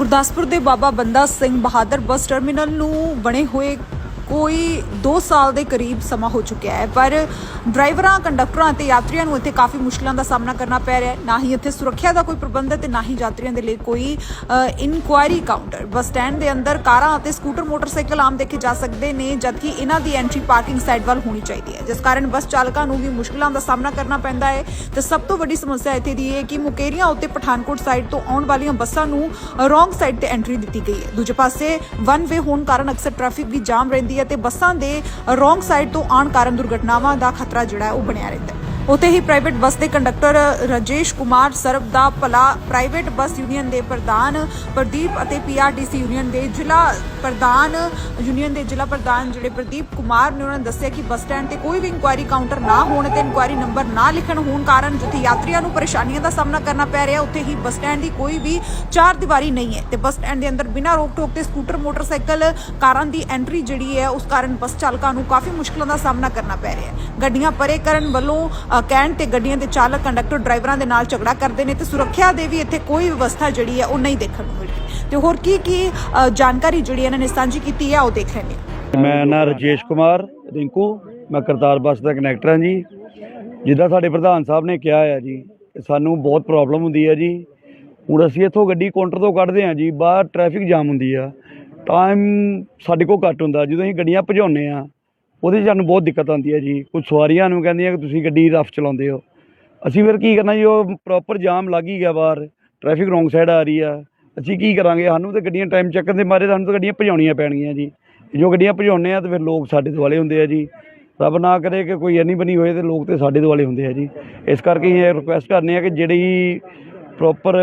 ਗੁਰਦਾਸਪੁਰ ਦੇ ਬਾਬਾ ਬੰਦਾ Singh Bahadur bus terminal ਨੂੰ ਬਣੇ ਹੋਏ ਕੋਈ 2 ਸਾਲ ਦੇ ਕਰੀਬ ਸਮਾਂ ਹੋ ਚੁੱਕਿਆ ਹੈ, ਪਰ ਡਰਾਈਵਰਾਂ, ਕੰਡਕਟਰਾਂ ਅਤੇ ਯਾਤਰੀਆਂ ਨੂੰ ਇੱਥੇ ਕਾਫੀ ਮੁਸ਼ਕਲਾਂ ਦਾ ਸਾਹਮਣਾ ਕਰਨਾ ਪੈ ਰਿਹਾ ਹੈ। ਨਾ ਹੀ ਇੱਥੇ ਸੁਰੱਖਿਆ ਦਾ ਕੋਈ ਪ੍ਰਬੰਧ ਹੈ ਤੇ ਨਾ ਹੀ ਯਾਤਰੀਆਂ ਦੇ ਲਈ ਕੋਈ ਇਨਕੁਆਇਰੀ ਕਾਊਂਟਰ ਬੱਸ ਸਟੈਂਡ ਦੇ ਅੰਦਰ ਕਾਰਾਂ ਅਤੇ ਸਕੂਟਰ, ਮੋਟਰਸਾਈਕਲ ਆਮ ਦੇਖੇ ਜਾ ਸਕਦੇ ਨੇ, ਜਦਕਿ ਇਹਨਾਂ ਦੀ ਐਂਟਰੀ ਪਾਰਕਿੰਗ ਸਾਈਡ ਵੱਲ ਹੋਣੀ ਚਾਹੀਦੀ ਹੈ। ਜਿਸ ਕਾਰਨ ਬੱਸ ਚਾਲਕਾਂ ਨੂੰ ਵੀ ਮੁਸ਼ਕਲਾਂ ਦਾ ਸਾਹਮਣਾ ਕਰਨਾ ਪੈਂਦਾ ਹੈ। ਤੇ ਸਭ ਤੋਂ ਵੱਡੀ ਸਮੱਸਿਆ ਇੱਥੇ ਦੀ ਹੈ ਕਿ ਮੁਕੇਰੀਆਂ ਉੱਤੇ ਪਠਾਨਕੋਟ ਸਾਈਡ ਤੋਂ ਆਉਣ ਵਾਲੀਆਂ ਬੱਸਾਂ ਨੂੰ ਰੋਂਗ ਸਾਈਡ ਤੇ ਐਂਟਰੀ ਦਿੱਤੀ ਗਈ ਹੈ। ਦੂਜੇ ਪਾਸੇ ਵਨ ਵੇ ਹੋਣ ਕਾਰਨ ਅਕਸਰ ਟ੍ਰੈਫਿਕ ਵੀ ਜਾਮ ਰਹਿੰਦੀ ਹੈ ਬੱਸਾਂ ਦੇ ਰੋਂਗ ਸਾਈਡ ਤੋਂ ਆਉਣ ਕਾਰਨ ਦੁਰਘਟਨਾਵਾਂ ਦਾ ਖਤਰਾ ਜਿਹੜਾ ਉਹ ਬਣਿਆ ਰਹਿੰਦਾ ਹੈ। ਉੱਥੇ ਹੀ ਪ੍ਰਾਈਵੇਟ ਬੱਸ ਦੇ ਕੰਡਕਟਰ ਰਜੇਸ਼ ਕੁਮਾਰ ਸਰਬ ਦਾ ਭਲਾ ਪ੍ਰਾਈਵੇਟ ਬੱਸ ਯੂਨੀਅਨ ਦੇ ਪ੍ਰਧਾਨ, ਪ੍ਰਦੀਪ ਅਤੇ ਪੀਆਰਟੀਸੀ ਯੂਨੀਅਨ ਦੇ ਜ਼ਿਲ੍ਹਾ ਪ੍ਰਧਾਨ ਯੂਨੀਅਨ ਦੇ ਜ਼ਿਲ੍ਹਾ ਪ੍ਰਧਾਨ ਜਿਹੜੇ ਪ੍ਰਦੀਪ ਕੁਮਾਰ ਨੇ ਉਹਨਾਂ ਨੇ ਦੱਸਿਆ ਕਿ ਬੱਸ ਸਟੈਂਡ ਤੇ ਕੋਈ ਵੀ ਇਨਕੁਆਇਰੀ ਕਾਊਂਟਰ ਨਾ ਹੋਣ ਤੇ ਇਨਕੁਆਇਰੀ ਨੰਬਰ ਨਾ ਲਿਖਣ ਹੋਣ ਕਾਰਨ ਜਿੱਥੇ ਯਾਤਰੀਆਂ ਨੂੰ ਪਰੇਸ਼ਾਨੀਆਂ ਦਾ ਸਾਹਮਣਾ ਕਰਨਾ ਪੈ ਰਿਹਾ, ਉੱਥੇ ਹੀ ਬੱਸ ਸਟੈਂਡ ਦੀ ਕੋਈ ਵੀ ਚਾਰ ਦੀਵਾਰੀ ਨਹੀਂ ਹੈ ਤੇ ਬੱਸ ਸਟੈਂਡ ਦੇ ਅੰਦਰ ਬਿਨਾਂ ਰੋਕ ਟੋਕ ਤੇ ਸਕੂਟਰ ਮੋਟਰਸਾਈਕਲ ਕਾਰਾਂ ਦੀ ਐਂਟਰੀ ਜਿਹੜੀ ਹੈ, ਉਸ ਕਾਰਨ ਬੱਸ ਚਾਲਕਾਂ ਨੂੰ ਕਾਫੀ ਮੁਸ਼ਕਲਾਂ ਦਾ ਸਾਹਮਣਾ ਕਰਨਾ ਪੈ ਰਿਹਾ ਹੈ। ਗੱਡੀਆਂ ਪਰੇ ਕਰਨ ਵੱਲੋਂ ਕਹਿਣ ਤੇ ਗੱਡੀਆਂ ਦੇ ਚਾਲਕ, ਕੰਡਕਟਰ, ਡਰਾਈਵਰਾਂ ਦੇ ਨਾਲ ਝਗੜਾ ਕਰਦੇ ਨੇ ਤੇ ਸੁਰੱਖਿਆ ਦੇ ਵੀ ਇੱਥੇ ਕੋਈ ਵਿਵਸਥਾ ਜਿਹੜੀ ਹੈ ਉਹ ਨਹੀਂ ਦੇਖਣ ਨੂੰ ਮਿਲਦੀ। ਤੇ ਹੋਰ ਕੀ ਕੀ ਜਾਣਕਾਰੀ ਜਿਹੜੀ ਇਹਨਾਂ ਨੇ ਸਾਂਝੀ ਕੀਤੀ ਹੈ, ਉਹ ਦੇਖ ਲੈਂਦੇ ਹਾਂ। ਮੈਂ ਨਾ ਰਜੇਸ਼ ਕੁਮਾਰ, ਰਿੰਕੂ, ਮੈਂ ਕਰਤਾਰ ਬੱਸ ਦਾ ਕਨੈਕਟਰ ਹਾਂ ਜੀ। ਜਿੱਦਾਂ ਸਾਡੇ ਪ੍ਰਧਾਨ ਸਾਹਿਬ ਨੇ ਕਿਹਾ ਹੈ ਜੀ, ਸਾਨੂੰ ਬਹੁਤ ਪ੍ਰੋਬਲਮ ਹੁੰਦੀ ਹੈ ਜੀ। ਹੁਣ ਅਸੀਂ ਇੱਥੋਂ ਗੱਡੀ ਕਾਊਂਟਰ ਤੋਂ ਕੱਢਦੇ ਹਾਂ ਜੀ, ਬਾਹਰ ਟ੍ਰੈਫਿਕ ਜਾਮ ਹੁੰਦੀ ਆ। ਟਾਈਮ ਸਾਡੇ ਕੋਲ ਘੱਟ ਹੁੰਦਾ, ਜਦੋਂ ਅਸੀਂ ਗੱਡੀਆਂ ਭਜਾਉਂਦੇ ਆ ਉਹਦੇ 'ਚ ਸਾਨੂੰ ਬਹੁਤ ਦਿੱਕਤ ਆਉਂਦੀ ਹੈ ਜੀ। ਕੁਝ ਸਵਾਰੀਆਂ ਨੂੰ ਕਹਿੰਦੀਆਂ ਕਿ ਤੁਸੀਂ ਗੱਡੀ ਰਫ ਚਲਾਉਂਦੇ ਹੋ। ਅਸੀਂ ਫਿਰ ਕੀ ਕਰਨਾ ਜੀ, ਉਹ ਪ੍ਰੋਪਰ ਜਾਮ ਲੱਗ ਹੀ ਗਿਆ ਬਾਹਰ। ਟ੍ਰੈਫਿਕ ਰੋਂਗ ਸਾਈਡ ਆ ਰਹੀ ਆ। ਅਸੀਂ ਕੀ ਕਰਾਂਗੇ, ਸਾਨੂੰ ਤਾਂ ਗੱਡੀਆਂ ਟਾਈਮ ਚੱਕਣ ਦੇ ਮਾਰੇ ਸਾਨੂੰ ਤਾਂ ਗੱਡੀਆਂ ਭਜਾਉਣੀਆਂ ਪੈਣਗੀਆਂ ਜੀ। ਜੋ ਗੱਡੀਆਂ ਭਜਾਉਂਦੇ ਆ ਤੇ ਫਿਰ ਲੋਕ ਸਾਡੇ ਦੁਆਲੇ ਹੁੰਦੇ ਆ ਜੀ। ਰੱਬ ਨਾ ਕਰੇ ਕਿ ਕੋਈ ਐਨੀ ਬਣੀ ਹੋਏ ਤੇ ਲੋਕ ਤੇ ਸਾਡੇ ਦੁਆਲੇ ਹੁੰਦੇ ਆ ਜੀ। ਇਸ ਕਰਕੇ ਅਸੀਂ ਇਹ ਰਿਕੁਐਸਟ ਕਰਨੇ ਆ ਕਿ ਜਿਹੜੀ ਪ੍ਰੋਪਰ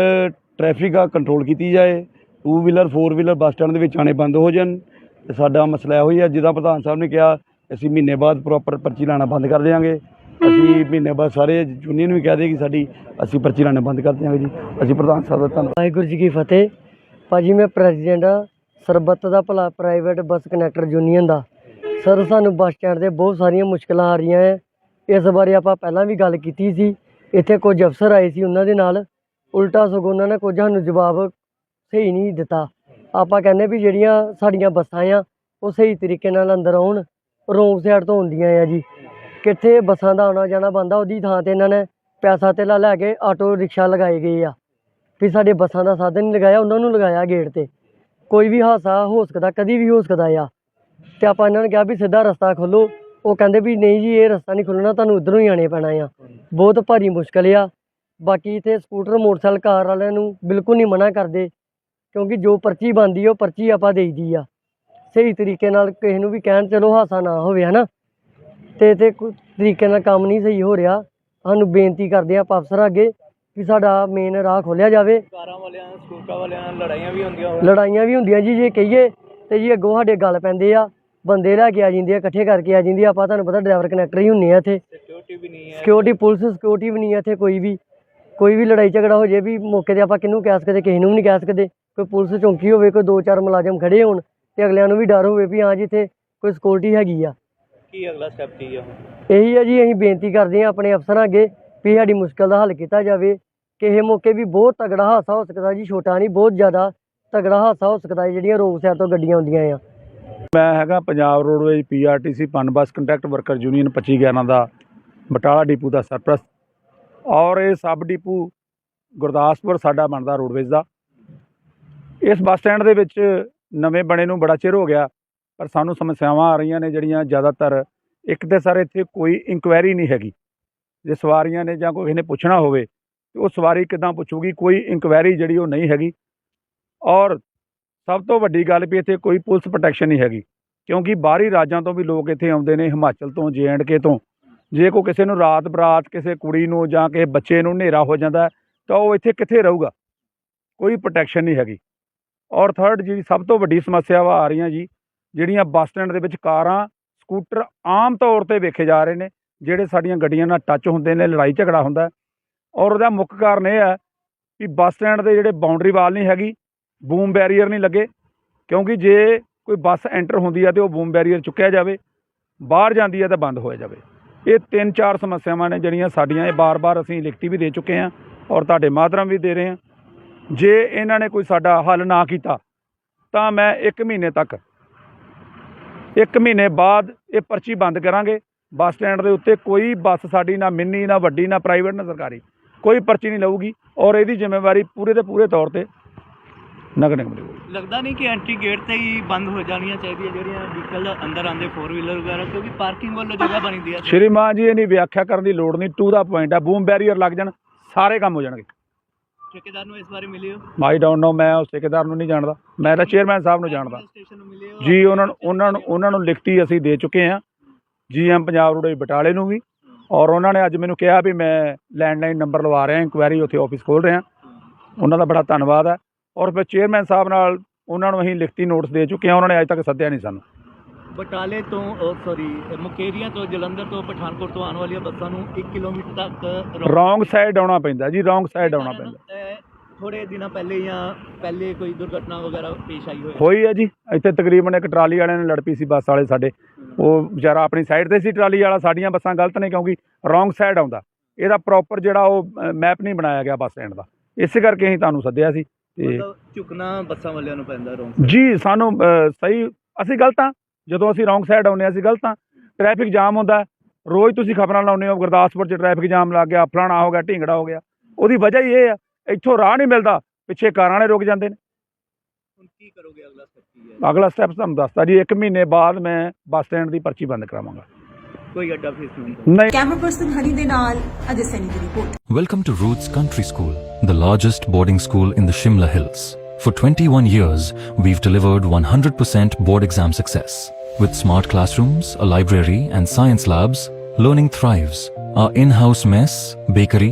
ਟ੍ਰੈਫਿਕ ਆ ਕੰਟਰੋਲ ਕੀਤੀ ਜਾਏ। Two wheeler four wheeler bus stand ਦੇ ਵਿੱਚ ਆਣੇ ਬੰਦ ਹੋ ਜਾਣ। ਤੇ ਸਾਡਾ ਮਸਲਾ ਇਹੋ ਹੀ ਆ, ਜਿੱਦਾਂ ਪ੍ਰਧਾਨ ਸਾਹਿਬ ਨੇ ਕਿਹਾ ਅਸੀਂ ਮਹੀਨੇ ਬਾਅਦ ਪ੍ਰੋਪਰ ਪਰਚੀ ਲਾਣਾ ਬੰਦ ਕਰ ਦਿਆਂਗੇ। ਅਸੀਂ ਮਹੀਨੇ ਬਾਅਦ ਸਾਰੇ ਯੂਨੀਅਨ ਵੀ ਕਹਿ ਦੇ ਕਿ ਸਾਡੀ ਅਸੀਂ ਪਰਚੀ ਲਾਣਾ ਬੰਦ ਕਰ ਦਿਆਂਗੇ ਜੀ। ਅਸੀਂ ਪ੍ਰਧਾਨ ਸਾਹਿਬ ਦਾ ਧੰਨਵਾਦ। ਵਾਹਿਗੁਰੂ ਜੀ ਕੀ ਫਤਿਹ। ਭਾਜੀ ਮੈਂ ਪ੍ਰੈਜ਼ੀਡੈਂਟ ਆ ਸਰਬੱਤ ਦਾ ਭਲਾ ਪ੍ਰਾਈਵੇਟ ਬੱਸ ਕਨੈਕਟਰ ਯੂਨੀਅਨ ਦਾ। ਸਰ ਸਾਨੂੰ ਬੱਸ ਸਟੈਂਡ ਤੇ ਬਹੁਤ ਸਾਰੀਆਂ ਮੁਸ਼ਕਲਾਂ ਆ ਰਹੀਆਂ ਹੈ ਇਸ ਬਾਰੇ ਆਪਾਂ ਪਹਿਲਾਂ ਵੀ ਗੱਲ ਕੀਤੀ ਸੀ। ਇੱਥੇ ਕੁਝ ਅਫਸਰ ਆਏ ਸੀ ਉਹਨਾਂ ਦੇ ਨਾਲ। ਉਲਟਾ ਸਗੋਂ ਉਹਨਾਂ ਨੇ ਕੁਝ ਸਾਨੂੰ ਜਵਾਬ ਸਹੀ ਨਹੀਂ ਦਿੱਤਾ। ਆਪਾਂ ਕਹਿੰਦੇ ਵੀ ਜਿਹੜੀਆਂ ਸਾਡੀਆਂ ਬੱਸਾਂ ਆ ਉਹ ਸਹੀ ਤਰੀਕੇ ਨਾਲ ਅੰਦਰ ਆਉਣ। ਰੋਂਗ ਸਾਈਡ ਤੋਂ ਹੁੰਦੀਆਂ ਆ ਜੀ। ਕਿੱਥੇ ਬੱਸਾਂ ਦਾ ਆਉਣਾ ਜਾਣਾ ਬੰਦਾ ਉਹਦੀ ਥਾਂ ਤੇ ਇਹਨਾਂ ਨੇ ਪੈਸਾ ਧੇਲਾ ਲੈ ਕੇ ਆਟੋ ਰਿਕਸ਼ਾ ਲਗਾਏ ਗਏ ਆ। ਵੀ ਸਾਡੇ ਬੱਸਾਂ ਦਾ ਸਾਧਨ ਨਹੀਂ ਲਗਾਇਆ, ਉਹਨਾਂ ਨੂੰ ਲਗਾਇਆ ਗੇਟ ਤੇ। ਕੋਈ ਵੀ ਹਾਦਸਾ ਹੋ ਸਕਦਾ, ਕਦੀ ਵੀ ਹੋ ਸਕਦਾ ਆ। ਤੇ ਆਪਾਂ ਇਹਨਾਂ ਨੇ ਕਿਹਾ ਵੀ ਸਿੱਧਾ ਰਸਤਾ ਖੋਲੋ। ਉਹ ਕਹਿੰਦੇ ਵੀ ਨਹੀਂ ਜੀ, ਇਹ ਰਸਤਾ ਨਹੀਂ ਖੁੱਲਣਾ, ਤੁਹਾਨੂੰ ਉਧਰੋਂ ਹੀ ਆਣੇ ਪੈਣਾ ਆ। ਬਹੁਤ ਭਾਰੀ ਮੁਸ਼ਕਲ ਆ। ਬਾਕੀ ਇੱਥੇ ਸਕੂਟਰ, ਮੋਟਰਸਾਈਕਲ, ਕਾਰ ਵਾਲਿਆਂ ਨੂੰ ਬਿਲਕੁਲ ਨਹੀਂ ਮਨਾ ਕਰਦੇ। ਕਿਉਂਕਿ ਜੋ ਪਰਚੀ ਬਣਦੀ ਆ, ਉਹ ਪਰਚੀ ਆਪਾਂ ਦੇਈਦੀ ਆ। ਸਹੀ ਤਰੀਕੇ ਨਾਲ ਕਿਸੇ ਨੂੰ ਵੀ ਕਹਿਣ ਚਲੋ ਹਾਸਾ ਨਾ ਹੋਵੇ ਹਨਾ? ਤੇ ਤੇ ਤਰੀਕੇ ਨਾਲ ਕੰਮ ਨਹੀਂ ਸਹੀ ਹੋ ਰਿਹਾ। ਸਾਨੂੰ ਬੇਨਤੀ ਕਰਦੇ ਆ ਆਪਾਂ ਅਫਸਰ ਅੱਗੇ ਕਿ ਸਾਡਾ ਮੇਨ ਰਾਹ ਖੋਲਿਆ ਜਾਵੇ। ਕਾਰਾਂ ਵਾਲਿਆਂ ਸਕੂਟਰਾਂ ਵਾਲਿਆਂ ਨਾਲ ਲੜਾਈਆਂ ਵੀ ਹੁੰਦੀਆਂ ਲੜਾਈਆਂ ਵੀ ਹੁੰਦੀਆਂ ਜੀ ਜੇ ਕਹੀਏ ਤੇ ਜੀ ਅੱਗੋਂ ਸਾਡੇ ਗੱਲ ਪੈਂਦੇ ਆ। ਬੰਦੇ ਲੈ ਕੇ ਆ ਜਾਂਦੇ ਆ ਇਕੱਠੇ ਕਰਕੇ ਆ ਜਾਂਦੇ ਆ। ਆਪਾਂ ਤੁਹਾਨੂੰ ਪਤਾ ਡਰਾਈਵਰ ਕਨੈਕਟਰ ਹੀ ਹੁੰਨੇ ਆ ਇੱਥੇ। ਸਿਕਿਉਰਿਟੀ ਵੀ ਨਹੀਂ ਹੈ। ਸਿਕਿਉਰਿਟੀ ਪੁਲਿਸ ਸਿਕਿਉਰਿਟੀ ਵੀ ਨਹੀਂ ਹੈ ਇੱਥੇ ਕੋਈ ਵੀ। ਕੋਈ ਵੀ ਲੜਾਈ ਝਗੜਾ ਹੋ ਜੇ ਵੀ ਮੌਕੇ ਤੇ ਆਪਾਂ ਕਿਹਨੂੰ ਕਹਿ ਸਕਦੇ ਕਿਸੇ ਨੂੰ ਵੀ ਨਹੀਂ ਕਹਿ ਸਕਦੇ। ਕੋਈ ਪੁਲਿਸ ਚੌਂਕੀ ਹੋਵੇ ਕੋਈ ਦੋ ਚਾਰ ਮੁਲਾਜ਼ਮ ਖੜੇ ਹੋਣ। ਤੇ ਅਗਲਿਆਂ ਨੂੰ ਵੀ ਡਰ ਹੋਵੇ ਵੀ ਹਾਂ ਜੀ ਇੱਥੇ ਕੋਈ ਸਿਕਿਉਰਿਟੀ ਹੈਗੀ ਆ। ਕੀ ਅਗਲਾ ਸਟੈਪ ਕੀ ਆ ਹੁਣ? ਇਹੀ ਹੈ ਜੀ ਅਸੀਂ ਬੇਨਤੀ ਕਰਦੇ ਹਾਂ ਆਪਣੇ ਅਫਸਰਾਂ ਅੱਗੇ ਵੀ ਸਾਡੀ ਮੁਸ਼ਕਲ ਦਾ ਹੱਲ ਕੀਤਾ ਜਾਵੇ ਕਿਸੇ ਮੌਕੇ ਵੀ ਬਹੁਤ ਤਗੜਾ ਹਾਦਸਾ ਹੋ ਸਕਦਾ ਜੀ ਛੋਟਾ ਨਹੀਂ ਬਹੁਤ ਜ਼ਿਆਦਾ ਤਗੜਾ ਹਾਦਸਾ ਹੋ ਸਕਦਾ ਹੈ ਜਿਹੜੀਆਂ ਰੋਡ ਸਾਈਡ ਤੋਂ ਗੱਡੀਆਂ ਆਉਂਦੀਆਂ ਆ। ਮੈਂ ਹੈਗਾ Punjab roadways PRTC PUNBUS contract worker union 2511 ਦਾ ਬਟਾਲਾ ਡਿਪੂ ਦਾ ਸਰਪ੍ਰਸਤ। ਔਰ ਇਹ ਸਬ ਡਿਪੂ ਗੁਰਦਾਸਪੁਰ ਸਾਡਾ ਬਣਦਾ ਰੋਡਵੇਜ਼ ਦਾ। ਇਸ ਬੱਸ ਸਟੈਂਡ ਦੇ ਵਿੱਚ ਨਵੇਂ ਬਣੇ ਨੂੰ ਬੜਾ ਚਿਰ ਹੋ ਗਿਆ, ਪਰ ਸਾਨੂੰ ਸਮੱਸਿਆਵਾਂ ਆ ਰਹੀਆਂ ਨੇ ਜਿਹੜੀਆਂ ਜ਼ਿਆਦਾਤਰ ਇੱਕ ਤੇ ਸਰ ਇੱਥੇ ਕੋਈ ਇਨਕੁਆਇਰੀ ਨਹੀਂ ਹੈਗੀ। ਜੇ ਸਵਾਰੀਆਂ ਨੇ ਜਾਂ ਕੋਈ ਕਿਸੇ ਨੇ ਪੁੱਛਣਾ ਹੋਵੇ, ਤੇ ਉਹ ਸਵਾਰੀ ਕਿੱਦਾਂ ਪੁੱਛੂਗੀ, ਕੋਈ ਇਨਕੁਆਇਰੀ ਜਿਹੜੀ ਉਹ ਨਹੀਂ ਹੈਗੀ। ਔਰ ਸਭ ਤੋਂ ਵੱਡੀ ਗੱਲ ਵੀ ਇੱਥੇ ਕੋਈ ਪੁਲਿਸ ਪ੍ਰੋਟੈਕਸ਼ਨ ਨਹੀਂ ਹੈਗੀ, ਕਿਉਂਕਿ ਬਾਹਰੀ ਰਾਜਾਂ ਤੋਂ ਵੀ ਲੋਕ ਇੱਥੇ ਆਉਂਦੇ ਨੇ, ਹਿਮਾਚਲ ਤੋਂ ਕੇ ਤੋਂ। ਜੇ ਕੋਈ ਕਿਸੇ ਨੂੰ ਰਾਤ ਬਰਾਤ ਕਿਸੇ ਕੁੜੀ ਨੂੰ ਜਾਂ ਕਿਸੇ ਬੱਚੇ ਨੂੰ ਹਨੇਰਾ ਹੋ ਜਾਂਦਾ, ਤਾਂ ਉਹ ਇੱਥੇ ਕਿੱਥੇ ਰਹੂਗਾ? ਕੋਈ ਪ੍ਰੋਟੈਕਸ਼ਨ ਨਹੀਂ ਹੈਗੀ। ਔਰ ਥਰਡ ਜਿਹੜੀ ਸਭ ਤੋਂ ਵੱਡੀ ਸਮੱਸਿਆਵਾਂ ਆ ਰਹੀਆਂ ਜੀ, ਜਿਹੜੀਆਂ ਬੱਸ ਸਟੈਂਡ ਦੇ ਵਿੱਚ ਕਾਰਾਂ, ਸਕੂਟਰ ਆਮ ਤੌਰ ਤੇ ਵੇਖੇ ਜਾ ਰਹੇ ਨੇ, ਜਿਹੜੇ ਸਾਡੀਆਂ ਗੱਡੀਆਂ ਨਾਲ ਟੱਚ ਹੁੰਦੇ ਨੇ, ਲੜਾਈ ਝਗੜਾ ਹੁੰਦਾ ਔਰ ਉਹਦਾ ਮੁੱਖ ਕਾਰਨ ਇਹ ਹੈ ਕਿ ਬੱਸ ਸਟੈਂਡ ਦੇ ਜਿਹੜੇ ਬਾਉਂਡਰੀ ਵਾਲ ਨਹੀਂ ਹੈਗੀ ਬੂਮ ਬੈਰੀਅਰ ਨਹੀਂ ਲੱਗੇ, ਕਿਉਂਕਿ ਜੇ ਕੋਈ ਬੱਸ ਐਂਟਰ ਹੁੰਦੀ ਹੈ ਤੇ ਉਹ ਬੂਮ ਬੈਰੀਅਰ ਚੁੱਕਿਆ ਜਾਵੇ, ਬਾਹਰ ਜਾਂਦੀ ਹੈ ਤਾਂ ਬੰਦ ਹੋਇਆ ਜਾਵੇ। ਇਹ ਤਿੰਨ ਚਾਰ ਸਮੱਸਿਆਵਾਂ ਨੇ ਜਿਹੜੀਆਂ ਸਾਡੀਆਂ, ਇਹ ਬਾਰ-ਬਾਰ ਅਸੀਂ ਲਿਖਤੀ ਵੀ ਦੇ ਚੁੱਕੇ ਹਾਂ ਔਰ ਤੁਹਾਡੇ ਮਾਧਰਮ ਵੀ ਦੇ ਰਹੇ ਹਾਂ। ਜੇ ਇਹਨਾਂ ਨੇ ਕੋਈ ਸਾਡਾ ਹੱਲ ਨਾ ਕੀਤਾ ਤਾਂ ਮੈਂ 1 ਮਹੀਨੇ ਤੱਕ 1 ਮਹੀਨੇ ਬਾਅਦ ਇਹ ਪਰਚੀ ਬੰਦ ਕਰਾਂਗੇ। ਬੱਸ ਸਟੈਂਡ ਦੇ ਉੱਤੇ ਕੋਈ ਬੱਸ ਸਾਡੀ ਨਾ ਮਿੰਨੀ ਨਾ ਵੱਡੀ ਨਾ ਪ੍ਰਾਈਵੇਟ ਨਾ ਸਰਕਾਰੀ ਕੋਈ ਪਰਚੀ ਨਹੀਂ ਲਊਗੀ ਔਰ ਇਹਦੀ ਜ਼ਿੰਮੇਵਾਰੀ ਪੂਰੇ ਦੇ ਪੂਰੇ ਤੌਰ ਤੇ ਨਗਰ ਨਿਗਮ ਦੀ ਹੋਊਗੀ। ਲੱਗਦਾ ਨਹੀਂ ਕਿ ਐਂਟਰੀ ਗੇਟ ਤੇ ਹੀ ਬੰਦ ਹੋ ਜਾਣੀਆਂ ਚਾਹੀਦੀਆਂ ਜਿਹੜੀਆਂ ਵਹੀਕਲ ਅੰਦਰ ਆਉਂਦੇ 4 ਵੀਲਰ ਵਗੈਰਾ ਕਿਉਂਕਿ ਪਾਰਕਿੰਗ ਵੱਲੋਂ ਜਗ੍ਹਾ ਬਣੀ ਦੀ ਹੈ ਸ਼੍ਰੀਮਾਨ ਜੀ ਇਹਨੀ ਵਿਆਖਿਆ ਕਰਨ ਦੀ ਲੋੜ ਨਹੀਂ ਟੂ ਦਾ ਪੁਆਇੰਟ ਹੈ ਬੂਮ ਬੈਰੀਅਰ ਲੱਗ ਜਾਣ ਸਾਰੇ ਕੰਮ ਹੋ ਜਾਣਗੇ। ਠੇਕੇਦਾਰ ਨੂੰ ਇਸ ਬਾਰੇ ਮਿਲੇ ਹੋ? ਆਈ ਡੋਨਟ ਨੋ ਮੈਂ ਉਸ ਠੇਕੇਦਾਰ ਨੂੰ ਨਹੀਂ ਜਾਣਦਾ। ਮੈਂ ਤਾਂ ਚੇਅਰਮੈਨ ਸਾਹਿਬ ਨੂੰ ਜਾਣਦਾ। ਸਟੇਸ਼ਨ ਨੂੰ ਮਿਲੇ ਹੋ? ਜੀ ਉਹਨਾਂ ਨੂੰ ਉਹਨਾਂ ਨੂੰ ਉਹਨਾਂ ਨੂੰ ਲਿਖਤੀ ਅਸੀਂ ਦੇ ਚੁੱਕੇ ਹਾਂ। ਜੀਐਮ ਪੰਜਾਬ ਰੋਡ ਬਟਾਲੇ ਨੂੰ ਵੀ। ਔਰ ਉਹਨਾਂ ਨੇ ਅੱਜ ਮੈਨੂੰ ਕਿਹਾ ਵੀ ਮੈਂ ਲੈਂਡਲਾਈਨ ਨੰਬਰ ਲਵਾ ਰਿਹਾ ਇਨਕੁਆਇਰੀ ਉੱਥੇ ਆਫਿਸ ਖੋਲ ਰਿਹਾ। ਉਹਨਾਂ ਦਾ ਬੜਾ ਧੰਨਵਾਦ ਹੈ। ਔਰ ਫਿਰ ਚੇਅਰਮੈਨ ਸਾਹਿਬ ਨਾਲ ਉਹਨਾਂ ਨੂੰ ਅਸੀਂ ਲਿਖਤੀ ਨੋਟਿਸ ਦੇ ਚੁੱਕੇ ਹਾਂ। ਉਹਨਾਂ ਨੇ ਅੱਜ ਤੱਕ ਸੱਦਿਆ ਨਹੀਂ ਸਾਨੂੰ। ਬਟਾਲੇ ਤੋਂ ਸੌਰੀ ਮੁਕੇਰੀਆਂ ਤੋਂ ਜਲੰਧਰ ਤੋਂ ਪਠਾਨਕੋਟ ਤੋਂ ਆਉਣ ਵਾਲੀਆਂ ਬੱਸਾਂ ਨੂੰ 1 ਕਿਲੋਮੀਟਰ ਤੱਕ ਰੋਂਗ ਸਾਈਡ ਆਉਣਾ ਪੈਂਦਾ ਜੀ ਰੋਂਗ ਸਾਈਡ ਆਉਣਾ ਪੈਂਦਾ। ਥੋੜੇ ਦਿਨਾਂ ਪਹਿਲੇ ਜਾਂ ਪਹਿਲੇ ਕੋਈ ਦੁਰਘਟਨਾ ਵਗੈਰਾ ਪੇਸ਼ ਆਈ ਹੋਏ? ਹੋਈ ਹੈ ਜੀ। ਇੱਥੇ ਤਕਰੀਬਨ ਇੱਕ ਟਰਾਲੀ ਵਾਲਿਆਂ ਨੇ ਲੜ ਪਈ ਸੀ ਬੱਸ ਵਾਲੇ ਸਾਡੇ। ਉਹ ਵਿਚਾਰਾ ਆਪਣੀ ਸਾਈਡ ਤੇ ਸੀ ਟਰਾਲੀ ਵਾਲਾ ਸਾਡੀਆਂ ਬੱਸਾਂ ਗਲਤ ਨੇ ਕਿਉਂਕਿ ਰੋਂਗ ਸਾਈਡ ਆਉਂਦਾ। ਇਹਦਾ ਪ੍ਰੋਪਰ ਜਿਹੜਾ ਉਹ ਮੈਪ ਨਹੀਂ ਬਣਾਇਆ ਗਿਆ ਬੱਸ ਸਟੈਂਡ ਦਾ। ਇਸੇ ਕਰਕੇ ਅਸੀਂ ਤੁਹਾਨੂੰ ਸੱਦਿਆ ਸੀ ਤੇ ਝੁਕਣਾ ਬੱਸਾਂ ਵਾਲਿਆਂ ਨੂੰ ਪੈਂਦਾ ਰੋਂਗ ਜੀ ਸਾਨੂੰ ਸਹੀ ਅਸੀਂ ਗਲਤ ਹਾਂ। ਜਦੋਂ ਅਸੀਂ ਰੋਂਗ ਸਾਈਡ ਆਉਂਦੇ ਅਸੀਂ ਗਲਤ ਹਾਂ। ਟ੍ਰੈਫਿਕ ਜਾਮ ਹੁੰਦਾ। ਰੋਜ਼ ਤੁਸੀਂ ਖਬਰਾਂ ਲਾਉਂਦੇ ਹੋ ਗੁਰਦਾਸਪੁਰ 'ਚ ਟ੍ਰੈਫਿਕ ਜਾਮ ਲੱਗ ਗਿਆ ਫਲਾਣਾ ਹੋ ਗਿਆ ਢਿੰਗੜਾ ਹੋ ਗਿਆ। ਉਹਦੀ ਵਜ੍ਹਾ ਹੀ ਇਹ ਆ ਇੱਥੋਂ ਰਾਹ ਨਹੀਂ ਮਿਲਦਾ ਪਿੱਛੇ ਕਾਰਾਂ ਵਾਲੇ ਰੁਕ ਜਾਂਦੇ ਨੇ ਹੁਣ ਕੀ ਕਰੋਗੇ ਅਗਲਾ ਸਟੈਪ ਕੀ ਹੈ ਅਗਲਾ ਸਟੈਪ ਤੁਹਾਨੂੰ ਦੱਸਤਾ ਜੀ 1 ਮਹੀਨੇ ਬਾਅਦ ਮੈਂ ਬੱਸ ਸਟੈਂਡ ਦੀ ਪਰਚੀ ਬੰਦ ਕਰਾਵਾਂਗਾ ਕੋਈ ਅੱਡਾ ਫੇਸ ਨਹੀਂ ਹੁੰਦਾ ਨਹੀਂ ਕੈਮਰਾ ਪਰਸਨ ਹਨੀ ਦੇ ਨਾਲ ਅਜੇ ਸੈਨੀ ਦੀ report Welcome to Roots Country School, the largest boarding school in the Shimla Hills. For 21 years, we've delivered 100% board exam success. With smart classrooms, a library, and science labs, learning thrives. Our in house mess, bakery,